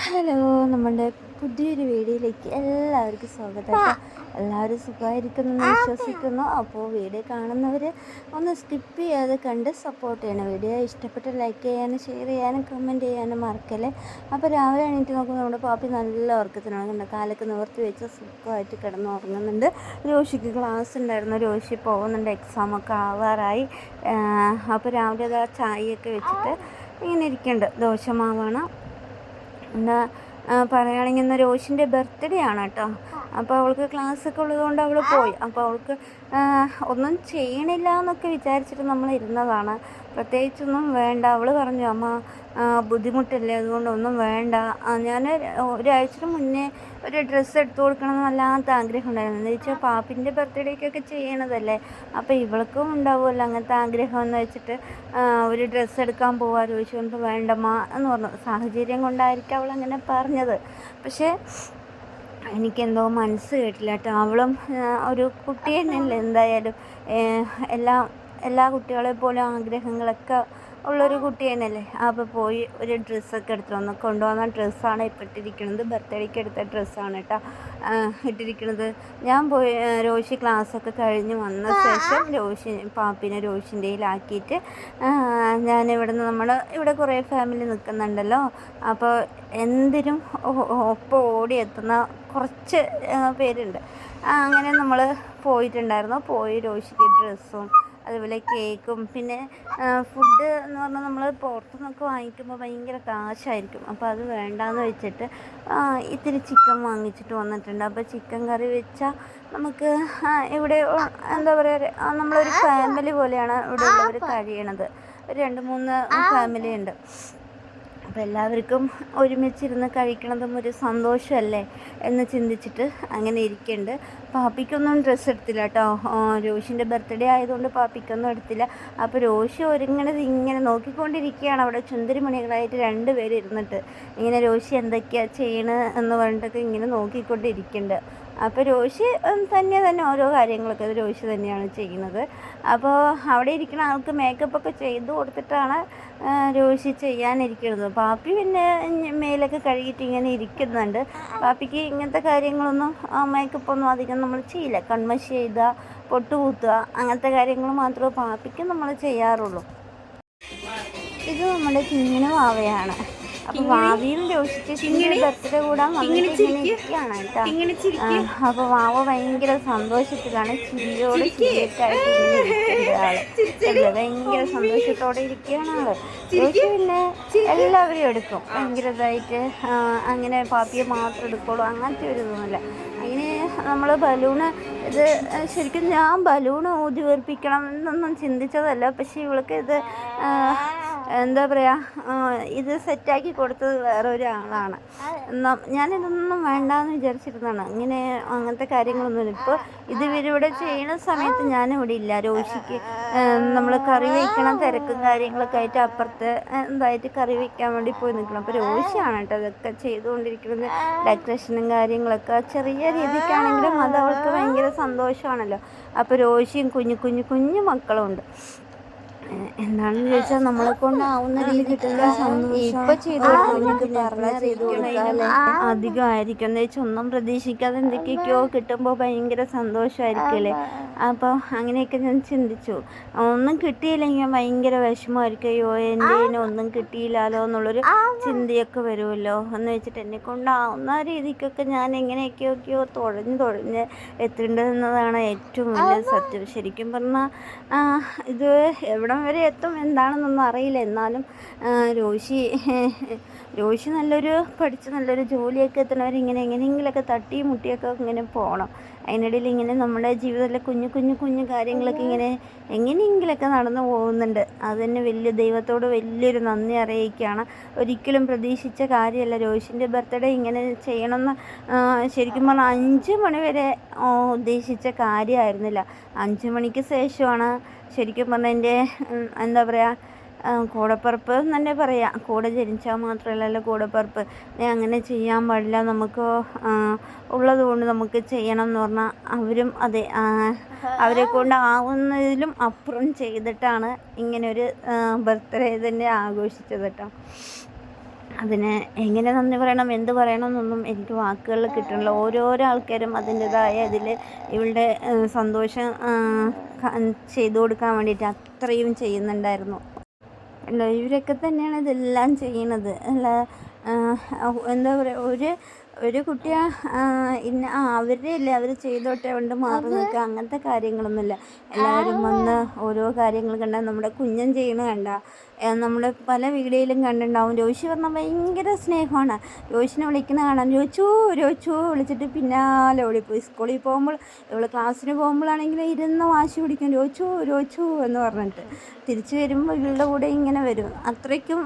Hello നമ്മുടെ പുതിയൊരു വീഡിയോയിലേക്ക് എല്ലാവർക്കും സ്വാഗതം. എല്ലാവരും സുഖമായിരിക്കുന്നു എന്ന് വിശ്വസിക്കുന്നു. അപ്പോൾ വീഡിയോ കാണുന്നവർ ഒന്ന് സ്കിപ്പ് ചെയ്യാതെ കണ്ട് സപ്പോർട്ട് ചെയ്യണം. വീഡിയോ ഇഷ്ടപ്പെട്ട് ലൈക്ക് ചെയ്യാനും ഷെയർ ചെയ്യാനും കമന്റ് ചെയ്യാനും മറക്കല്ലേ? അപ്പോൾ രാവിലെ എണീറ്റ് നോക്കുമ്പോൾ നമ്മുടെ പാപ്പി നല്ല ഉറക്കത്തിനാണ് കണ്ടോ കാലൊക്കെ നിവർത്തി വെച്ച് സുഖമായിട്ട് കിടന്ന് ഉറങ്ങുന്നുണ്ട്. രോഷിക്ക് ക്ലാസ് ഉണ്ടായിരുന്നു. രോഷി പോകുന്നുണ്ട്. എക്സാമൊക്കെ ആവാറായി. അപ്പോൾ രാവിലെ അത് ആ ചായയൊക്കെ വെച്ചിട്ട് ഇങ്ങനെ ഇരിക്കുന്നുണ്ട്. ദോശമാവാണ്. എന്താ പറയുകയാണെങ്കിൽ ഇന്ന് രോഷിന്റെ ബർത്ത്ഡേ ആണ് കേട്ടോ. അപ്പോൾ അവൾക്ക് ക്ലാസ് ഒക്കെ ഉള്ളതുകൊണ്ട് അവൾ പോയി. അപ്പോൾ അവൾക്ക് ഒന്നും ചെയ്യണില്ല എന്നൊക്കെ വിചാരിച്ചിട്ട് നമ്മൾ ഇരുന്നതാണ്. പ്രത്യേകിച്ചൊന്നും വേണ്ട. അവൾ പറഞ്ഞു അമ്മ ബുദ്ധിമുട്ടില്ലേ ബുദ്ധിമുട്ടല്ലേ? അതുകൊണ്ട് ഒന്നും വേണ്ട. ഞാൻ ഒരാഴ്ച മുന്നേ ഒരു ഡ്രസ്സ് എടുത്തു കൊടുക്കണം എന്ന് വല്ലാത്ത ആഗ്രഹം ഉണ്ടായിരുന്നു എന്ന് വെച്ചാൽ പാപ്പിന്റെ ബർത്ത്ഡേക്കൊക്കെ ചെയ്യണതല്ലേ? അപ്പോൾ ഇവൾക്കും ഉണ്ടാവുമല്ലോ അങ്ങനത്തെ ആഗ്രഹം എന്ന് വെച്ചിട്ട് ഒരു ഡ്രസ്സ് എടുക്കാൻ പോവാ ചോദിച്ചുകൊണ്ട് വേണ്ടമ്മ എന്ന് പറഞ്ഞു. സാഹചര്യം കൊണ്ടായിരിക്കും അവൾ അങ്ങനെ പറഞ്ഞത്. പക്ഷേ എനിക്കെന്തോ മനസ്സ് കേട്ടില്ല കേട്ടോ. അവളും ഒരു കുട്ടിയെന്നല്ലേ എന്തായാലും എല്ലാ എല്ലാ കുട്ടികളെ പോലും ആഗ്രഹങ്ങളൊക്കെ ഉള്ളൊരു കുട്ടി തന്നെയല്ലേ അപ്പോൾ പോയി ഒരു ഡ്രസ്സൊക്കെ എടുത്തു വന്നു. കൊണ്ടുവന്ന ഡ്രസ്സാണ് ഇപ്പോൾ ഇട്ടിരിക്കുന്നത്. ബർത്ത്ഡേക്ക് എടുത്ത ഡ്രസ്സാണ് കേട്ടോ. ഇട്ടിരിക്കുന്നത്. ഞാൻ പോയി രോഷി ക്ലാസ്സൊക്കെ കഴിഞ്ഞ് വന്ന ശേഷം രോഷി പാപ്പിനെ രോഷിന്റെയിലാക്കിയിട്ട് ഞാൻ ഇവിടെ നിന്ന് നമ്മൾ ഇവിടെ കുറേ ഫാമിലി നിൽക്കുന്നുണ്ടല്ലോ. അപ്പോൾ എന്തിനും ഒപ്പം ഓടി എത്തുന്ന കുറച്ച് പേരുണ്ട്. അങ്ങനെ നമ്മൾ പോയിട്ടുണ്ടായിരുന്നു. പോയി രോഷിക്ക് ഡ്രസ്സും അതുപോലെ കേക്കും. പിന്നെ ഫുഡ് എന്ന് പറഞ്ഞാൽ നമ്മൾ പുറത്തുനിന്നൊക്കെ വാങ്ങിക്കുമ്പോൾ ഭയങ്കര കാശായിരിക്കും. അപ്പോൾ അത് വേണ്ടാന്ന് വെച്ചിട്ട് ഇത്തിരി ചിക്കൻ വാങ്ങിച്ചിട്ട് വന്നിട്ടുണ്ട്. അപ്പോൾ ചിക്കൻ കറി വെച്ചാൽ നമുക്ക് ഇവിടെ എന്താ പറയുക നമ്മളൊരു ഫാമിലി പോലെയാണ് ഇവിടെ ഉള്ളവർ കഴിയണത്. രണ്ട് മൂന്ന് ഫാമിലി ഉണ്ട്. അപ്പോൾ എല്ലാവർക്കും ഒരുമിച്ചിരുന്ന് കഴിക്കണതും ഒരു സന്തോഷമല്ലേ എന്ന് ചിന്തിച്ചിട്ട് അങ്ങനെ ഇരിക്കുന്നുണ്ട് പാപ്പിക്കൊന്നും ഡ്രസ്സ് എടുത്തില്ല കേട്ടോ രോഷിന്റെ ബർത്ത്ഡേ ആയതുകൊണ്ട് പാപ്പിക്കൊന്നും എടുത്തില്ല. അപ്പോൾ രോഷി ഒരുങ്ങണത് ഇങ്ങനെ നോക്കിക്കൊണ്ടിരിക്കുകയാണ്. അവിടെ ചുന്തിരിമണികളായിട്ട് രണ്ട് പേര് ഇരുന്നിട്ട്. ഇങ്ങനെ രോഷി എന്തൊക്കെയാണ് ചെയ്യണത് എന്ന് പറഞ്ഞിട്ടൊക്കെ ഇങ്ങനെ നോക്കിക്കൊണ്ടിരിക്കുന്നുണ്ട് അപ്പോൾ രോഷി തന്നെ തന്നെ ഓരോ കാര്യങ്ങളൊക്കെ രോഷി തന്നെയാണ് ചെയ്യുന്നത്. അപ്പോൾ അവിടെ ഇരിക്കുന്ന ആൾക്ക് മേക്കപ്പ് ഒക്കെ ചെയ്ത് കൊടുത്തിട്ടാണ് രോഷി ചെയ്യാനിരിക്കുന്നത്. പാപ്പി പിന്നെ മേലൊക്കെ കഴുകിയിട്ട് ഇങ്ങനെ ഇരിക്കുന്നുണ്ട്. പാപ്പിക്ക് ഇങ്ങനത്തെ കാര്യങ്ങളൊന്നും മേക്കപ്പ് ഒന്നും അധികം നമ്മൾ ചെയ്യില്ല. കൺമശ് ചെയ്ത പൊട്ട് കുത്തുക അങ്ങനത്തെ കാര്യങ്ങൾ മാത്രമേ പാപ്പിക്ക് നമ്മൾ ചെയ്യാറുള്ളൂ. ഇത് നമ്മുടെ കിങ്ങിണി വാവയാണ്. അപ്പൊ ഭാവിയിൽ രോഷിച്ചിട്ട് ബർത്ത്ഡേ കൂടാൻ വന്നിട്ട് ഇങ്ങനെ ഇരിക്കുകയാണ് കേട്ടോ. അപ്പൊ വാവ ഭയങ്കര സന്തോഷത്തിലാണ് ചിരിയോട് ചിരിയൊക്കെയായിട്ട് ഇങ്ങനെ ഭയങ്കര സന്തോഷത്തോടെ ഇരിക്കുകയാണ് ആൾ. ജോഷി പിന്നെ എല്ലാവരും എടുക്കും. ഭയങ്കര ഇതായിട്ട് അങ്ങനെ പാപ്പിയെ മാത്രം എടുക്കുള്ളൂ. അങ്ങനത്തെ ഒരു ഇതൊന്നുമില്ല. അങ്ങനെ നമ്മൾ ബലൂണ് ഇത് ശരിക്കും ഞാൻ ബലൂൺ ഊതി വീർപ്പിക്കണം എന്നൊന്നും ചിന്തിച്ചതല്ല. പക്ഷേ ഇവൾക്ക് ഇത് എന്താ പറയുക ഇത് സെറ്റാക്കി കൊടുത്തത് വേറെ ഒരാളാണ്. ഞാനിതൊന്നും വേണ്ടാന്ന് വിചാരിച്ചിരുന്നതാണ്. ഇങ്ങനെ അങ്ങനത്തെ കാര്യങ്ങളൊന്നും ഇപ്പൊ ഇത് ഇവരിവിടെ ചെയ്യുന്ന സമയത്ത് ഞാൻ ഞാനിവിടെ ഇല്ല. രോഷിക്ക് നമ്മൾ കറി വയ്ക്കണം തിരക്കും കാര്യങ്ങളൊക്കെ ആയിട്ട് അപ്പുറത്ത് എന്തായിട്ട് കറി വയ്ക്കാൻ വേണ്ടി പോയി നിൽക്കണം അപ്പോൾ രോഷിയാണ് കേട്ടോ ഇതൊക്കെ ചെയ്തുകൊണ്ടിരിക്കുന്നത്. ഡെക്കറേഷനും കാര്യങ്ങളൊക്കെ. ചെറിയ രീതിക്കാണെങ്കിലും അത് അവൾക്ക് ഭയങ്കര സന്തോഷമാണല്ലോ. അപ്പോൾ രോഷിയും കുഞ്ഞു കുഞ്ഞു കുഞ്ഞു മക്കളും ഉണ്ട് എന്താണെന്ന് ചോദിച്ചാൽ നമ്മളെ കൊണ്ടാവുന്ന രീതി കിട്ടുന്ന ഇപ്പൊ ചെയ്തു അധികമായിരിക്കും എന്ന് വെച്ചാൽ ഒന്നും പ്രതീക്ഷിക്കാതെ എന്തൊക്കെയൊക്കെയോ കിട്ടുമ്പോൾ ഭയങ്കര സന്തോഷമായിരിക്കില്ലേ അപ്പോൾ അങ്ങനെയൊക്കെ ഞാൻ ചിന്തിച്ചു. ഒന്നും കിട്ടിയില്ലെങ്കിൽ ഭയങ്കര വിഷമമായിരിക്കും. അയ്യോ എന്റെ ഒന്നും കിട്ടിയില്ലല്ലോ എന്നുള്ളൊരു ചിന്തയൊക്കെ വരുമല്ലോ. എന്ന് വെച്ചിട്ട് എന്നെ കൊണ്ടാവുന്ന രീതിക്കൊക്കെ ഞാൻ എങ്ങനെയൊക്കെയൊക്കെയോ തുഴഞ്ഞ് തുഴഞ്ഞ് എത്തേണ്ടതെന്നതാണ് ഏറ്റവും വലിയ സത്യം. ശരിക്കും പറഞ്ഞാൽ ഇത് എവിടം വരെ എത്തും എന്താണെന്നൊന്നും അറിയില്ല. എന്നാലും രോഷി രോഷി നല്ലൊരു പഠിച്ച് നല്ലൊരു ജോലിയൊക്കെ എത്തണവർ ഇങ്ങനെ എങ്ങനെയെങ്കിലുമൊക്കെ തട്ടിയും മുട്ടിയൊക്കെ ഇങ്ങനെ പോകണം അതിനിടയിൽ ഇങ്ങനെ നമ്മുടെ ജീവിതത്തിലെ കുഞ്ഞു കുഞ്ഞു കുഞ്ഞു കാര്യങ്ങളൊക്കെ ഇങ്ങനെ എങ്ങനെയെങ്കിലൊക്കെ നടന്നു പോകുന്നുണ്ട്. അത് തന്നെ വലിയ ദൈവത്തോട് വലിയൊരു നന്ദി അറിയിക്കുകയാണ്. ഒരിക്കലും പ്രതീക്ഷിച്ച കാര്യമല്ല. രോഹിഷിന്റെ ബർത്ത്ഡേ ഇങ്ങനെ ചെയ്യണമെന്ന് ശരിക്കും പറഞ്ഞാൽ അഞ്ച് മണി വരെ ഉദ്ദേശിച്ച കാര്യമായിരുന്നില്ല. അഞ്ച് മണിക്ക് ശേഷമാണ് ശരിക്കും പറഞ്ഞാൽ എന്റെ എന്താ പറയുക കൂടപ്പിറപ്പ് എന്ന് തന്നെ പറയാം. കൂടെ ജനിച്ചാൽ മാത്രമല്ലല്ലോ കൂടപ്പിറപ്പ്. അങ്ങനെ ചെയ്യാൻ പാടില്ല. നമുക്ക് ഉള്ളതുകൊണ്ട് നമുക്ക് ചെയ്യണം എന്ന് പറഞ്ഞാൽ അവരും അതെ അവരെ കൊണ്ട് ആവുന്നതിലും അപ്പുറം ചെയ്തിട്ടാണ് ഇങ്ങനെ ഒരു ബർത്ത്ഡേ തന്നെ ആഘോഷിച്ചത് കേട്ടോ അതിന് എങ്ങനെ നന്ദി പറയണം എന്ത് പറയണം എന്നൊന്നും എനിക്ക് വാക്കുകളിൽ കിട്ടണില്ല. ഓരോരോ ആൾക്കാരും അതിന്റെതായ ഇതിൽ ഇവളുടെ സന്തോഷം ചെയ്തു കൊടുക്കാൻ വേണ്ടിയിട്ട് അത്രയും ചെയ്യുന്നുണ്ടായിരുന്നു. ഇവരൊക്കെ തന്നെയാണ് ഇതെല്ലാം ചെയ്യണത്. അല്ല എന്താ പറയുക ഒരു ഒരു കുട്ടിയെ ഇന്ന ആ അവരുടെ അല്ലേ അവർ ചെയ്തോട്ടെ കൊണ്ട് മാറി നിൽക്കുക അങ്ങനത്തെ കാര്യങ്ങളൊന്നുമില്ല. എല്ലാവരും വന്ന് ഓരോ കാര്യങ്ങൾ കണ്ട നമ്മുടെ കുഞ്ഞൻ ചെയ്യണ കണ്ട നമ്മൾ പല വീഡിയോയിലും കണ്ടിട്ടുണ്ടാവും. രോഷി പറഞ്ഞാൽ ഭയങ്കര സ്നേഹമാണ്. രോഷിനെ വിളിക്കുന്ന കാണാൻ രോച്ചു രോച്ചു വിളിച്ചിട്ട് പിന്നാലെ ഓടിപ്പോയി. സ്കൂളിൽ പോകുമ്പോൾ ഇവൾ ക്ലാസ്സിന് പോകുമ്പോഴാണെങ്കിൽ ഇരുന്ന് വാശി പിടിക്കും. രോച്ചു രോച്ചു എന്ന് പറഞ്ഞിട്ട് തിരിച്ചു വരുമ്പോൾ ഇവളുടെ കൂടെ ഇങ്ങനെ വരും. അത്രയ്ക്കും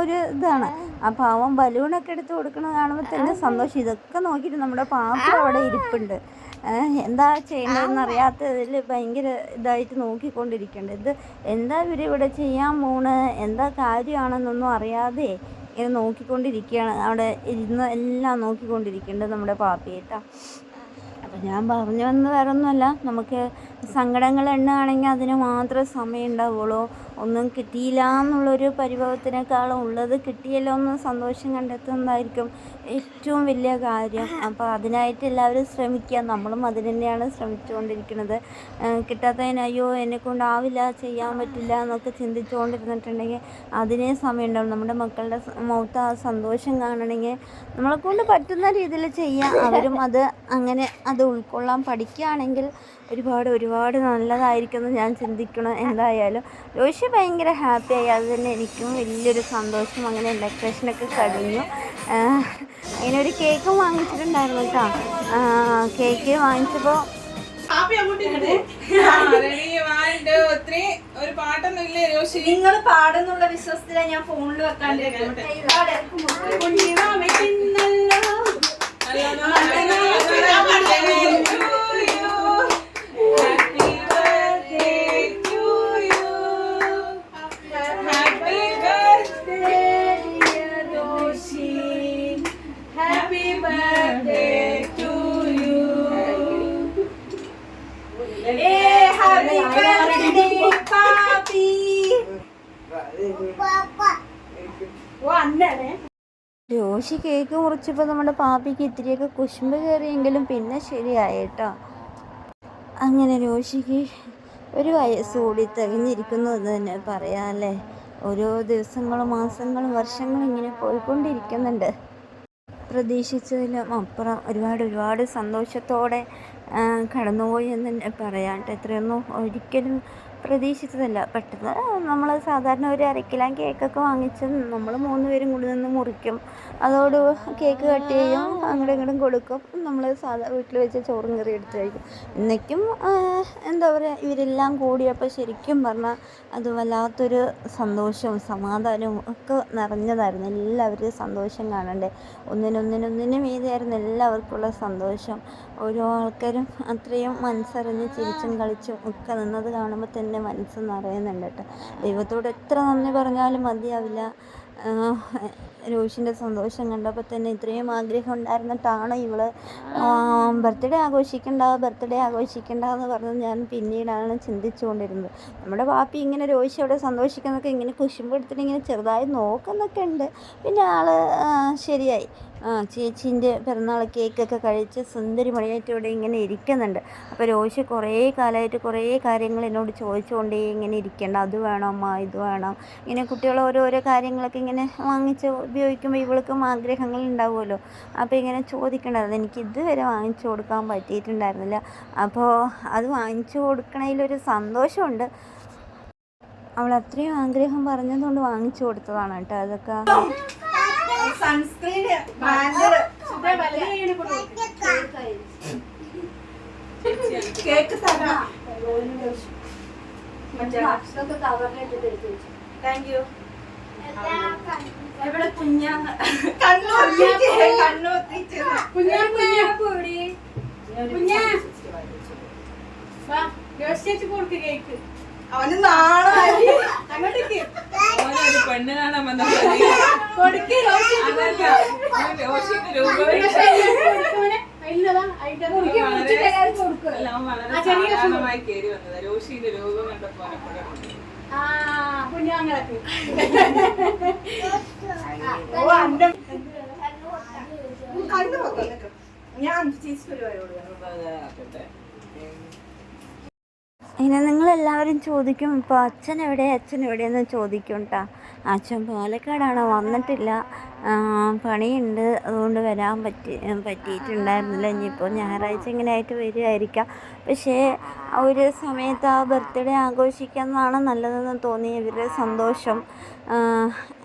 ഒരു ഇതാണ്. ആ പാവം ബലൂണൊക്കെ എടുത്ത് കൊടുക്കുന്നത് കാണുമ്പോൾ തന്നെ സന്തോഷം ഇതൊക്കെ നോക്കിയിട്ട് നമ്മുടെ പാപ്പ അവിടെ ഇരിപ്പുണ്ട്. എന്താ ചെയ്യേണ്ടതെന്ന് അറിയാത്തതിൽ ഭയങ്കര ഇതായിട്ട് നോക്കിക്കൊണ്ടിരിക്കുന്നുണ്ട് ഇത് എന്താ ഇവർ ഇവിടെ ചെയ്യാൻ പോണ്? എന്താ കാര്യമാണെന്നൊന്നും അറിയാതെ ഇങ്ങനെ നോക്കിക്കൊണ്ടിരിക്കുകയാണ്. അവിടെ ഇരുന്ന് എല്ലാം നോക്കിക്കൊണ്ടിരിക്കുന്നുണ്ട് നമ്മുടെ പാപ്പിയേട്ടാ അപ്പം ഞാൻ പറഞ്ഞു വന്ന് വേറെ ഒന്നുമല്ല നമുക്ക് സങ്കടങ്ങൾ എണ്ണുകയാണെങ്കിൽ അതിന് മാത്രമേ സമയം ഉണ്ടാവുള്ളൂ. ഒന്നും കിട്ടിയില്ല എന്നുള്ളൊരു പരിഭവത്തിനേക്കാളും ഉള്ളത് കിട്ടിയല്ലോ എന്ന് സന്തോഷം കണ്ടെത്തുന്നതായിരിക്കും ഏറ്റവും വലിയ കാര്യം. അപ്പോൾ അതിനായിട്ട് എല്ലാവരും ശ്രമിക്കുക. നമ്മളും അതിന് തന്നെയാണ് ശ്രമിച്ചുകൊണ്ടിരിക്കുന്നത്. കിട്ടാത്തതിന് അയ്യോ എന്നെ കൊണ്ടാവില്ല ചെയ്യാൻ പറ്റില്ല എന്നൊക്കെ ചിന്തിച്ചുകൊണ്ടിരുന്നിട്ടുണ്ടെങ്കിൽ അതിനേ സമയം ഉണ്ടാവും നമ്മുടെ മക്കളുടെ മൗത്ത് ആ സന്തോഷം കാണണമെങ്കിൽ നമ്മളെ കൊണ്ട് പറ്റുന്ന രീതിയിൽ ചെയ്യാം. അവരും അത് അങ്ങനെ അത് ഉൾക്കൊള്ളാൻ പഠിക്കുകയാണെങ്കിൽ ഒരുപാട് ഒരുപാട് നല്ലതായിരിക്കും എന്ന് ഞാൻ ചിന്തിക്കണം എന്തായാലും രോഷി ഭയങ്കര ഹാപ്പിയായി അത് തന്നെ എനിക്കും വലിയൊരു സന്തോഷം അങ്ങനെ ഡെക്കറേഷനൊക്കെ കഴിഞ്ഞു അങ്ങനെ ഒരു കേക്കും വാങ്ങിച്ചിട്ടുണ്ടായിരുന്നു കേട്ടോ കേക്ക് വാങ്ങിച്ചപ്പോൾ ഒരു പാട്ടൊന്നും ഇല്ലേ രോഷി നിങ്ങൾ പാടുന്നുള്ള വിശ്വാസത്തിലാണ് ഞാൻ ഫോണിൽ Happy രോഷി കേക്ക് മുറിച്ചപ്പോൾ നമ്മുടെ പാപ്പിക്ക് ഇത്തിരിയൊക്കെ കുശുമ്പ് കയറിയെങ്കിലും പിന്നെ ശരിയായിട്ടോ. അങ്ങനെ രോഷിക്ക് ഒരു വയസ്സ് കൂടി തികഞ്ഞിരിക്കുന്നു എന്ന് തന്നെ പറയാം അല്ലേ ഓരോ ദിവസങ്ങളും മാസങ്ങളും വർഷങ്ങളും ഇങ്ങനെ പോയിക്കൊണ്ടിരിക്കുന്നുണ്ട്. പ്രതീക്ഷിച്ചതിലും അപ്പുറം ഒരുപാട് ഒരുപാട് സന്തോഷത്തോടെ കടന്നുപോയി എന്ന് പറയാം എത്രയൊന്നും ഒരിക്കലും പ്രതീക്ഷിച്ചതല്ല. പെട്ടെന്ന് നമ്മൾ സാധാരണ ഒരു അരക്കിലാൻ കേക്കൊക്കെ വാങ്ങിച്ച് നമ്മൾ മൂന്ന് പേരും കൂടി നിന്ന് മുറിക്കും. അതോട് കേക്ക് കട്ട് ചെയ്യും അങ്ങോട്ടും ഇങ്ങോട്ടും കൊടുക്കും. നമ്മൾ സാധാ വീട്ടിൽ വെച്ച് ചോറും കറി എടുത്ത് കഴിക്കും. ഇന്നേക്കും എന്താ പറയുക ഇവരെല്ലാം കൂടിയപ്പോൾ ശരിക്കും പറഞ്ഞാൽ അത് വല്ലാത്തൊരു സന്തോഷവും സമാധാനവും ഒക്കെ നിറഞ്ഞതായിരുന്നു. എല്ലാവരും സന്തോഷം കാണണ്ടേ? ഒന്നിനൊന്നിനൊന്നിനും ഏതായിരുന്നു എല്ലാവർക്കുള്ള സന്തോഷം. ഓരോ ആൾക്കാരും അത്രയും മനസ്സറിഞ്ഞ് ചിരിച്ചും കളിച്ചും ഒക്കെ നിന്നത് കാണുമ്പോൾ തന്നെ മനസ്സ് നിറയുന്നുണ്ട് കേട്ടോ. ദൈവത്തോട് എത്ര നന്ദി പറഞ്ഞാലും മതിയാവില്ല. രോഷിന്റെ സന്തോഷം കണ്ടപ്പോൾ തന്നെ ഇത്രയും ആഗ്രഹം ഉണ്ടായിരുന്നിട്ടാണ് ഇവൾ ബർത്ത്ഡേ ആഘോഷിക്കണ്ട ബർത്ത്ഡേ ആഘോഷിക്കണ്ട എന്ന് പറഞ്ഞ് ഞാൻ പിന്നീടാണ് ചിന്തിച്ചുകൊണ്ടിരുന്നത്. നമ്മുടെ പാപ്പി ഇങ്ങനെ രോഷിയോടെ സന്തോഷിക്കുന്നൊക്കെ ഇങ്ങനെ കുശുമ്പെടുത്തിട്ട് ഇങ്ങനെ ചെറുതായി നോക്കുന്നൊക്കെ ഉണ്ട്. പിന്നെ ആൾ ശരിയായി. ആ ചേച്ചീന്റെ പിറന്നാൾ കേക്കൊക്കെ കഴിച്ച് സുന്ദരി മണിയായിട്ട് ഇവിടെ ഇങ്ങനെ ഇരിക്കുന്നുണ്ട്. അപ്പോൾ രോഷി കുറേ കാലമായിട്ട് കുറേ കാര്യങ്ങൾ എന്നോട് ചോദിച്ചുകൊണ്ടേ ഇങ്ങനെ ഇരിക്കേണ്ട. അത് വേണം അമ്മ ഇത് വേണം. ഇങ്ങനെ കുട്ടികൾ ഓരോരോ കാര്യങ്ങളൊക്കെ ഇങ്ങനെ വാങ്ങിച്ച് ഉപയോഗിക്കുമ്പോൾ ഇവൾക്കും ആഗ്രഹങ്ങൾ ഉണ്ടാവുമല്ലോ. അപ്പോൾ ഇങ്ങനെ ചോദിക്കേണ്ടത് എനിക്ക് ഇതുവരെ വാങ്ങിച്ചു കൊടുക്കാൻ പറ്റിയിട്ടുണ്ടായിരുന്നില്ല. അപ്പോൾ അത് വാങ്ങിച്ചു കൊടുക്കണതിലൊരു സന്തോഷമുണ്ട്. അവൾ അത്രയും ആഗ്രഹം പറഞ്ഞതുകൊണ്ട് വാങ്ങിച്ചു കൊടുത്തതാണ് കേട്ടോ അതൊക്കെ. സൺസ്ക്രീൻ ബ്രാൻഡ് കേക്ക് തരാം താങ്ക് യു എവിടെ കുഞ്ഞാന്ന്? കണ്ണൂർ കണ്ണൂർത്തിച്ച് കുഞ്ഞാ. കുഞ്ഞാ. കൂടി കുഞ്ഞാ കൊടുക്ക് കേക്ക്. അവന് നാളായി അങ്ങോട്ടേക്ക് ഒരു പെണ്ണ് കാണാൻ വന്ന കൊടുക്ക് രോഷി രോഷിന്റെ രൂപം കൊടുക്കും എല്ലാം വളരെ ആ നിങ്ങൾ എല്ലാവരും ഞാൻ നിങ്ങളെല്ലാവരും ചോദിക്കും ഇപ്പോൾ അച്ഛൻ എവിടെ അച്ഛൻ എവിടെയെന്ന് ചോദിക്കും കേട്ടോ അച്ഛൻ പാലക്കാടാണ് വന്നിട്ടില്ല. പണിയുണ്ട്. അതുകൊണ്ട് വരാൻ പറ്റി പറ്റിയിട്ടുണ്ടായിരുന്നില്ല. ഇനിയിപ്പോൾ ഞായറാഴ്ച ഇങ്ങനെ ആയിട്ട് വരികയായിരിക്കാം. പക്ഷേ ഒരു സമയത്ത് ആ ബർത്ത്ഡേ ആഘോഷിക്കുന്നതാണ് നല്ലതെന്ന് തോന്നി. ഇവരുടെ സന്തോഷം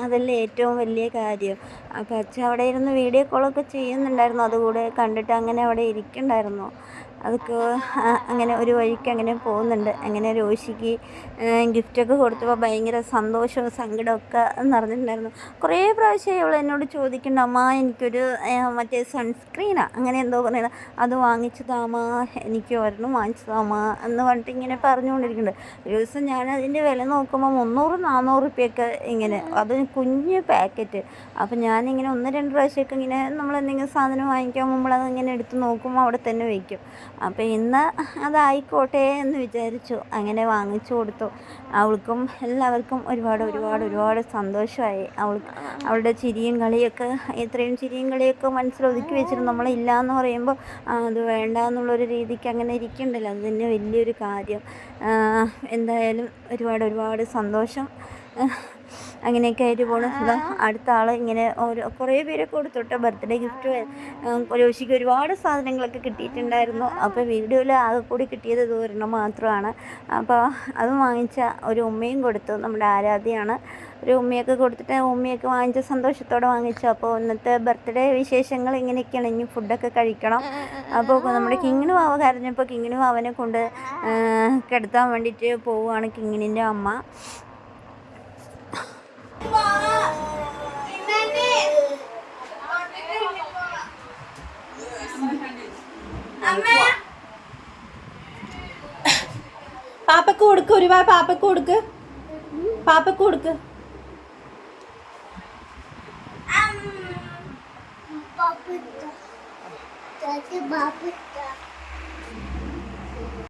അതല്ലേ ഏറ്റവും വലിയ കാര്യം. അപ്പോൾ അച്ഛൻ അവിടെ ഇരുന്ന് വീഡിയോ കോളൊക്കെ ചെയ്യുന്നുണ്ടായിരുന്നു. അതുകൂടെ കണ്ടിട്ട് അങ്ങനെ അവിടെ ഇരിക്കണ്ടായിരുന്നു. അതൊക്കെ അങ്ങനെ ഒരു വഴിക്ക് അങ്ങനെ പോകുന്നുണ്ട്. അങ്ങനെ രോഷിക്ക് ഗിഫ്റ്റൊക്കെ കൊടുത്തപ്പോൾ ഭയങ്കര സന്തോഷവും സങ്കടമൊക്കെ നിറഞ്ഞിട്ടുണ്ടായിരുന്നു. കുറേ പ്രാവശ്യം ഇവൾ എന്നോട് ചോദിക്കുന്നുണ്ട് അമ്മ എനിക്കൊരു മറ്റേ സൺസ്ക്രീനാണ് അങ്ങനെ എന്തോ പറയുന്നത് അത് വാങ്ങിച്ചു താമാ എനിക്ക് ഒരെണ്ണം വാങ്ങിച്ചു താമാ എന്ന് പറഞ്ഞിട്ട് ഇങ്ങനെ പറഞ്ഞുകൊണ്ടിരിക്കുന്നുണ്ട്. ഒരു ദിവസം ഞാൻ അതിന്റെ വില നോക്കുമ്പോൾ മുന്നൂറ് നാനൂറ് റുപ്യൊക്കെ ഇങ്ങനെ അത് കുഞ്ഞ് പാക്കറ്റ്. അപ്പം ഞാനിങ്ങനെ ഒന്ന് രണ്ട് പ്രാവശ്യമൊക്കെ ഇങ്ങനെ നമ്മൾ എന്തെങ്കിലും സാധനം വാങ്ങിക്കാൻ പോകുമ്പോൾ അതിങ്ങനെ എടുത്ത് നോക്കുമ്പോൾ അവിടെ തന്നെ വയ്ക്കും. അപ്പോൾ ഇന്ന് അതായിക്കോട്ടെ എന്ന് വിചാരിച്ചു. അങ്ങനെ വാങ്ങിച്ചു കൊടുത്തു. അവൾക്കും എല്ലാവർക്കും ഒരുപാട് ഒരുപാട് ഒരുപാട് സന്തോഷമായി. അവൾ അവളുടെ ചിരിയും കളിയൊക്കെ ഇത്രയും ചിരിയും കളിയൊക്കെ മനസ്സിൽ ഒതുക്കി വെച്ചിട്ട് നമ്മളില്ല എന്ന് പറയുമ്പോൾ അത് വേണ്ട എന്നുള്ളൊരു രീതിക്ക് അങ്ങനെ ഇരിക്കണ്ടല്ലോ. അത് തന്നെ വലിയൊരു കാര്യം. എന്തായാലും ഒരുപാട് ഒരുപാട് സന്തോഷം. അങ്ങനെയൊക്കെ ആയിട്ട് പോണു. ഇതാ അടുത്ത ആൾ ഇങ്ങനെ ഓരോ കുറേ പേരെ കൊടുത്തോട്ടെ ബർത്ത്ഡേ ഗിഫ്റ്റ് രോഷിക്ക് ഒരുപാട് സാധനങ്ങളൊക്കെ കിട്ടിയിട്ടുണ്ടായിരുന്നു. അപ്പോൾ വീഡിയോയിൽ ആകെ കൂടി കിട്ടിയത് ഇത് മാത്രമാണ്. അപ്പോൾ അത് വാങ്ങിച്ച ഒരു ഉമ്മയും കൊടുത്തു നമ്മുടെ ആരാധ്യയാണ്. ഒരു ഉമ്മയൊക്കെ കൊടുത്തിട്ട് ഉമ്മയൊക്കെ വാങ്ങിച്ച സന്തോഷത്തോടെ വാങ്ങിച്ചു. അപ്പോൾ ഇന്നത്തെ ബർത്ത്ഡേ വിശേഷങ്ങൾ ഇങ്ങനെയൊക്കെയാണ്. ഇനി ഫുഡൊക്കെ കഴിക്കണം. അപ്പോൾ നമ്മുടെ കിങ്ങിന് വാവ കരഞ്ഞപ്പോൾ കിങ്ങിന് വാവനെ കൊണ്ട് കിടത്താൻ വേണ്ടിയിട്ട് പോവുകയാണ് കിങ്ങിനിന്റെ അമ്മ. പാപ്പക്ക് കൊടുക്ക് ഒരുപാട് പാപ്പക്ക് കൊടുക്ക്. പാപ്പക്ക് കൊടുക്ക്. പാപ്പ.